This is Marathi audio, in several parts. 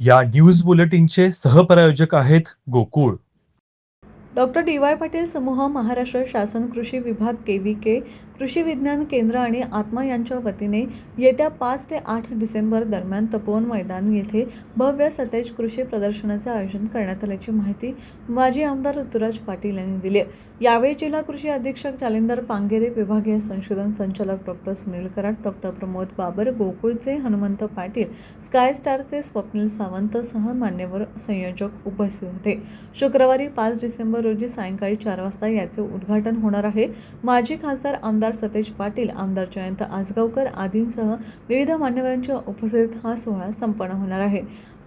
या न्यूज बुलेटिनचे सहप्रायोजक आहेत Gokul. Doctor D Y Patil समूह महाराष्ट्र शासन कृषी विभाग के व्ही के कृषी विज्ञान केंद्र आणि आत्मा यांच्या वतीने येत्या पाच ते आठ डिसेंबर दरम्यान तपोवन मैदान येथे भव्य सतेज कृषी प्रदर्शनाचे आयोजन करण्यात आल्याची माहिती माजी आमदार ऋतुराज पाटील यांनी दिली यावेळी जिल्हा कृषी अधीक्षक जालिंदर पांगेरे विभागीय संशोधन संचालक डॉक्टर सुनील कराड डॉक्टर प्रमोद बाबर गोकुळचे हनुमंत पाटील स्काय स्टारचे स्वप्नील सावंत सह मान्यवर संयोजक उपस्थित होते. शुक्रवारी पाच डिसेंबर रोजी सायंकाळी चार वाजता याचे उद्घाटन होणार आहे. माजी खासदार आमदार सतेज पाटील आमदार जयंत आजगावकर आदींसह विविध मान्यवरांच्या उपस्थितीत हा सोहळा संपन्न होणार आहे.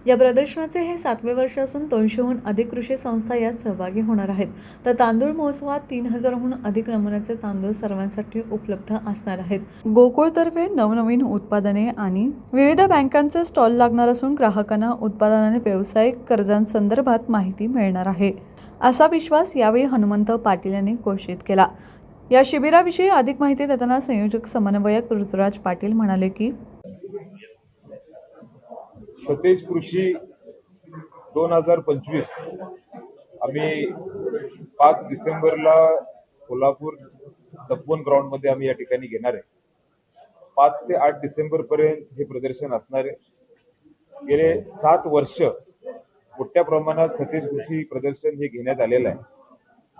या प्रदर्शनाचे हे सातवे वर्ष असून दोनशेहून अधिक कृषी संस्था यात सहभागी होणार आहेत. तर तांदूळ महोत्सवात तीन हजारहून अधिक नमुन्याचे तांदूळ सर्वांसाठी उपलब्ध असणार आहेत. गोकुळतर्फे नवनवीन उत्पादने आणि विविध बँकांचे स्टॉल लागणार असून ग्राहकांना उत्पादन आणि व्यावसायिक कर्जांसंदर्भात माहिती मिळणार आहे. असा विश्वास यावेळी हनुमंत पाटील यांनी घोषित केला. या शिबिराविषयी अधिक माहिती देताना संयोजक समन्वयक ऋतुराज पाटील म्हणाले की सतेज कृषी दोन हजार पंचवीस आम्ही पाच डिसेंबरला कोल्हापूर तपोवन ग्राउंडमध्ये आम्ही या ठिकाणी घेणार आहे. पाच ते आठ डिसेंबर पर्यंत हे प्रदर्शन असणार आहे. गेले सात वर्ष मोठ्या प्रमाणात सतेज कृषी प्रदर्शन हे घेण्यात आलेलं आहे.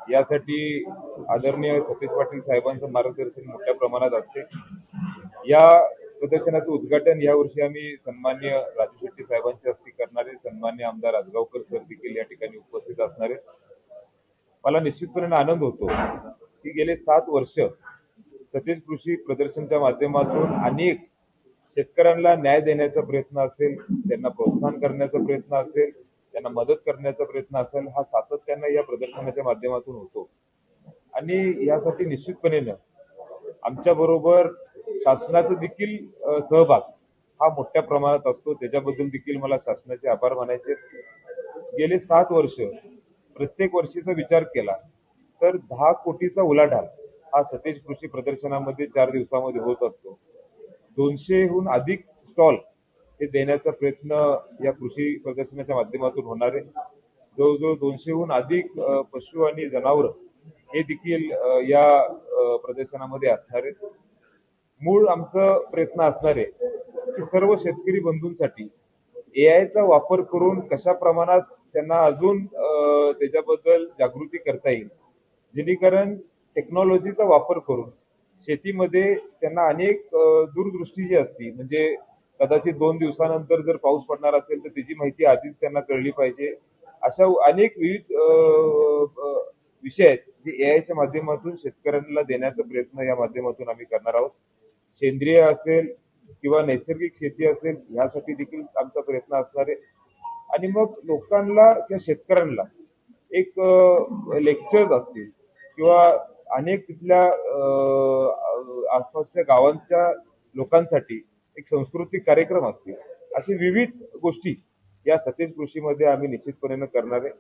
यासाठी आदरणीय सतीश पाटील साहेबांचं मार्गदर्शन मोठ्या प्रमाणात असते. या प्रदर्शनाचं उद्घाटन यावर्षी आम्ही सन्मान्य राजू शेट्टी साहेबांच्या हस्ते करणारे सन्मान्य आमदार आजगावकर सर देखील या ठिकाणी उपस्थित असणारे मला निश्चितपणे आनंद होतो की गेले सात वर्ष सतीश कृषी प्रदर्शनच्या माध्यमातून अनेक शेतकऱ्यांना न्याय देण्याचा प्रयत्न असेल त्यांना प्रोत्साहन करण्याचा प्रयत्न असेल त्यांना मदत करण्याचा प्रयत्न असेल हा सातत्यानं या प्रदर्शनाच्या माध्यमातून होतो. आणि यासाठी निश्चितपणे आमच्या बरोबर शासनाचा देखील सहभाग हा मोठ्या प्रमाणात असतो. त्याच्याबद्दल देखील मला शासनाचे आभार मानायचे गेले सात वर्ष प्रत्येक वर्षीचा विचार केला तर दहा कोटीचा उलाढाल हा सतेज कृषी प्रदर्शनामध्ये चार दिवसामध्ये होत असतो. दोनशेहून अधिक स्टॉल हे देण्याचा प्रयत्न या कृषी प्रदर्शनाच्या माध्यमातून होणार आहे. जवळजवळ दोनशेहून अधिक पशु आणि जनावरं हे देखील या प्रदर्शनामध्ये असणार आहेत. मूळ आमचा प्रयत्न असणार आहे की सर्व शेतकरी बंधूंसाठी AI चा वापर करून कशा प्रमाणात त्यांना अजून त्याच्याबद्दल जागृती करता येईल. जेणेकरून टेक्नॉलॉजीचा वापर करून शेतीमध्ये त्यांना अनेक दूरदृष्टी जी असती म्हणजे कदाचित दोन दिवसानंतर जर पाऊस पडणार असेल तर त्याची माहिती आधीच त्यांना कळली पाहिजे. अशा अनेक विविध विषय आहेत जे एआयच्या माध्यमातून शेतकऱ्यांना देण्याचा प्रयत्न या माध्यमातून आम्ही करणार आहोत. सेंद्रिय असेल किंवा नैसर्गिक शेती असेल यासाठी देखील आमचा प्रयत्न असणार आहे. आणि मग लोकांना किंवा शेतकऱ्यांना एक लेक्चर्स असतील किंवा अनेक तिथल्या आसपासच्या गावांच्या लोकांसाठी एक सांस्कृतिक कार्यक्रम असतील अशी विविध गोष्टी या सतेज कृषीमध्ये आम्ही निश्चितपणे करणार आहे.